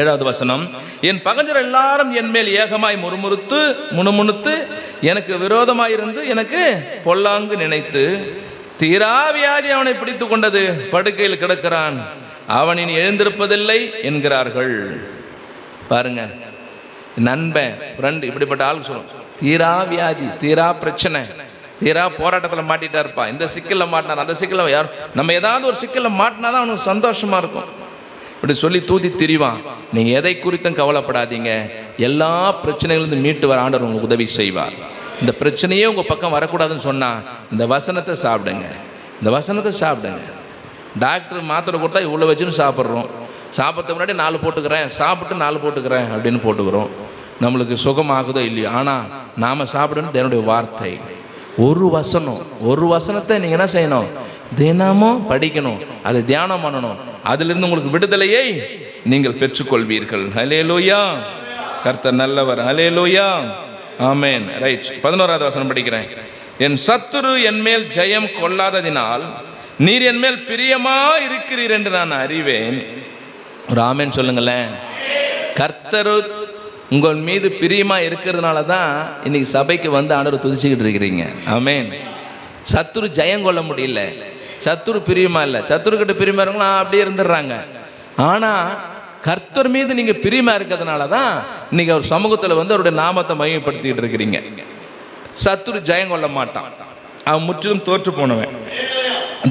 ஏழாவது வசனம் என் பகஞ்சர் எல்லாரும் என் மேல் ஏகமாய் முறுமுறுத்து முணுமுணுத்து எனக்கு விரோதமாயிருந்து எனக்கு பொல்லாங்கு நினைத்து தீரா வியாதி அவனை பிடித்து கொண்டது படுக்கையில் கிடக்கிறான். அவன் இனி எழுந்திருப்பதில்லை என்கிறார்கள். பாருங்க நண்பன் ஃப்ரெண்டு இப்படிப்பட்ட ஆள் சொல்லும் தீரா வியாதி தீரா பிரச்சனை தீரா போராட்டத்தில் மாட்டிட்டா இருப்பான் இந்த சிக்கலில் மாட்டினார் அந்த சிக்கலில் யார் நம்ம ஏதாவது ஒரு சிக்கலில் மாட்டினா தான் அவனுக்கு சந்தோஷமாக இருக்கும். அப்படி சொல்லி தூதி திரிவான் நீங்கள் எதை குறித்தும் கவலைப்படாதீங்க. எல்லா பிரச்சனைகளிலிருந்து மீட்டு வர ஆண்டவர் உங்களுக்கு உதவி செய்வார். இந்த பிரச்சனையே உங்கள் பக்கம் வரக்கூடாதுன்னு சொன்னால் இந்த வசனத்தை சாப்பிடுங்க. இந்த வசனத்தை சாப்பிடுங்க. டாக்டர் மாத்திரை கொடுத்தா இவ்வளோ வச்சுன்னு சாப்பிட்றோம். சாப்பிட்றதுக்கு முன்னாடி நாலு போட்டுக்கிறேன். சாப்பிட்டு நாலு போட்டுக்கிறேன் அப்படின்னு போட்டுக்கிறோம். நம்மளுக்கு சுகமாகுதோ இல்லையோ. ஆனால் நாம் சாப்பிடணும் என்னுடைய வார்த்தை. ஒரு வசனம் ஒரு வசனத்தை நீங்கள் என்ன செய்யணும்? தினமும் படிக்கணும். அதை தியானம் பண்ணணும். அதிலிருந்து உங்களுக்கு விடுதலையை நீங்கள் பெற்றுக்கொள்வீர்கள். ஹலே லோயா கர்த்தர் நல்லவர். ஹலே லோயா ஆமேன். ரைட் பதினோராவது வசனம் படிக்கிறேன். என் சத்துரு என் மேல் ஜெயம் கொள்ளாததினால் நீர் என் மேல் பிரியமா இருக்கிறீர் என்று நான் அறிவேன். ஒரு ஆமேன் சொல்லுங்களேன். கர்த்தரு உங்கள் மீது பிரியமா இருக்கிறதுனால தான் இன்னைக்கு சபைக்கு வந்து ஆண்டவர் துதிச்சுக்கிட்டு இருக்கிறீங்க. ஆமேன். சத்துரு ஜெயம் கொள்ள முடியல. சத்துரு பிரியமா இல்லை? சத்துருக்கிட்ட பிரியமா இருக்கவங்க அப்படியே இருந்துடுறாங்க. ஆனால் கர்த்தர் மீது நீங்கள் பிரியமா இருக்கிறதுனால தான் இன்னைக்கு அவர் சமூகத்தில் வந்து அவருடைய நாமத்தை மையப்படுத்திக்கிட்டு இருக்கிறீங்க. சத்துரு ஜெயம் கொள்ள மாட்டான். அவன் முற்றிலும் தோற்று போனவன்.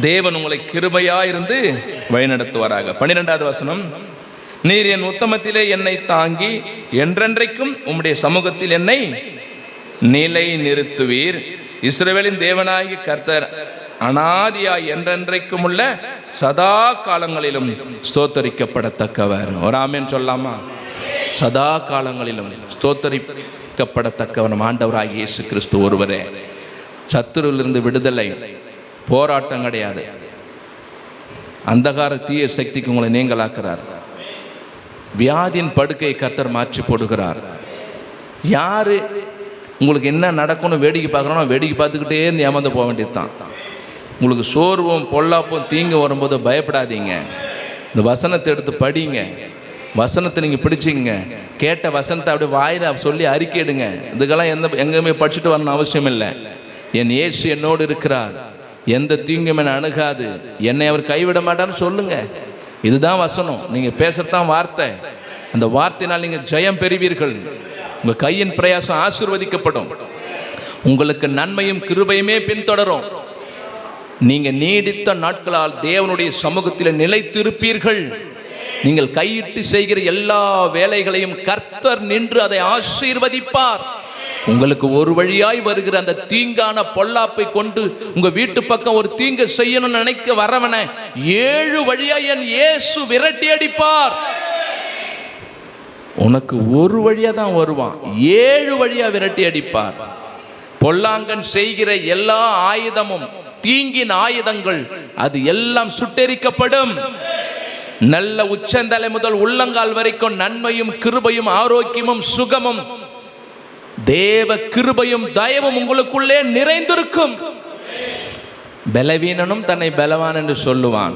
தேவன் உங்களை கிருபையா இருந்து வழிநடத்துவாராக. பன்னிரெண்டாவது வசனம். நீர் என் உத்தமத்திலே என்னை தாங்கி என்றென்றைக்கும் உம்முடைய சமூகத்தில் என்னை நிலை நிறுத்துவீர் இஸ்ரேலின் தேவனாகி கர்த்தர் அனாதியாய் என்றென்றைக்கும் உள்ள சதா காலங்களிலும் ஸ்தோத்தரிக்கப்படத்தக்கவர். ஒரு ஆமேன் சொல்லாமா? சதா காலங்களிலும் ஸ்தோத்தரிக்கப்படத்தக்கவர் ஆண்டவராக இயேசு கிறிஸ்து ஒருவரே. சத்துருவிலிருந்து விடுதலை போராட்டம் கிடையாது. அந்தகார தீய சக்திக்கு உங்களை நீங்களாக்குறார். வியாதியின் படுக்கையை கர்த்தர் மாற்றி போடுகிறார். யாரு உங்களுக்கு என்ன நடக்கணும் வேடிக்கை பார்க்கணும் வேடிக்கை பார்த்துக்கிட்டே இருந்து ஏமாந்து போக வேண்டியது தான் உங்களுக்கு சோர்வும் பொல்லாப்பும் தீங்கு வரும்போது பயப்படாதீங்க. இந்த வசனத்தை எடுத்து படிங்க. வசனத்தை நீங்கள் பிடிச்சிங்க கேட்ட வசனத்தை அப்படியே வாயில் சொல்லி அறிக்கையிடுங்க. இதுக்கெல்லாம் எந்த எங்கேயுமே படிச்சுட்டு வரணும் அவசியம் இல்லை என் இயேசு என்னோடு இருக்கிறார். எந்த தீங்கும் என்ன அணுகாது. என்னை அவர் கைவிட மாட்டான்னு சொல்லுங்க. இதுதான் வசனம். நீங்கள் பேசுகிறதான் வார்த்தை. அந்த வார்த்தையினால் நீங்கள் ஜெயம் பெறுவீர்கள். உங்கள் கையின் பிரயாசம் ஆசிர்வதிக்கப்படும். உங்களுக்கு நன்மையும் கிருபையுமே பின்தொடரும். நீங்கள் நீடித்த நாட்களால் தேவனுடைய சமூகத்தில் நிலைத்திருப்பீர்கள். நீங்கள் கையிட்டு செய்கிற எல்லா வேலைகளையும் கர்த்தர் நின்று அதை ஆசீர்வதிப்பார். உங்களுக்கு ஒரு வழியாய் வருகிற அந்த தீங்கான பொல்லாப்பை கொண்டு உங்க வீட்டு பக்கம் ஒரு தீங்கு செய்யணும்னு நினைக்க வரவன ஏழு வழியாய் என் இயேசு விரட்டி அடிப்பார். உனக்கு ஒரு வழியா தான் வருவான். ஏழு வழியா விரட்டி அடிப்பார். பொல்லாங்கன் செய்கிற எல்லா ஆயுதமும் தீங்கின் ஆயுதங்கள் அது எல்லாம் சுட்டெரிக்கப்படும். நல்ல உச்சந்தலை முதல் உள்ளங்கால் வரைக்கும் நன்மையும் கிருபையும் ஆரோக்கியமும் சுகமும் தேவ கிருபையும் தயவும் உங்களுக்குள்ளே நிறைந்திருக்கும். பலவீனனும் தன்னை பலவான் என்று சொல்லுவான்.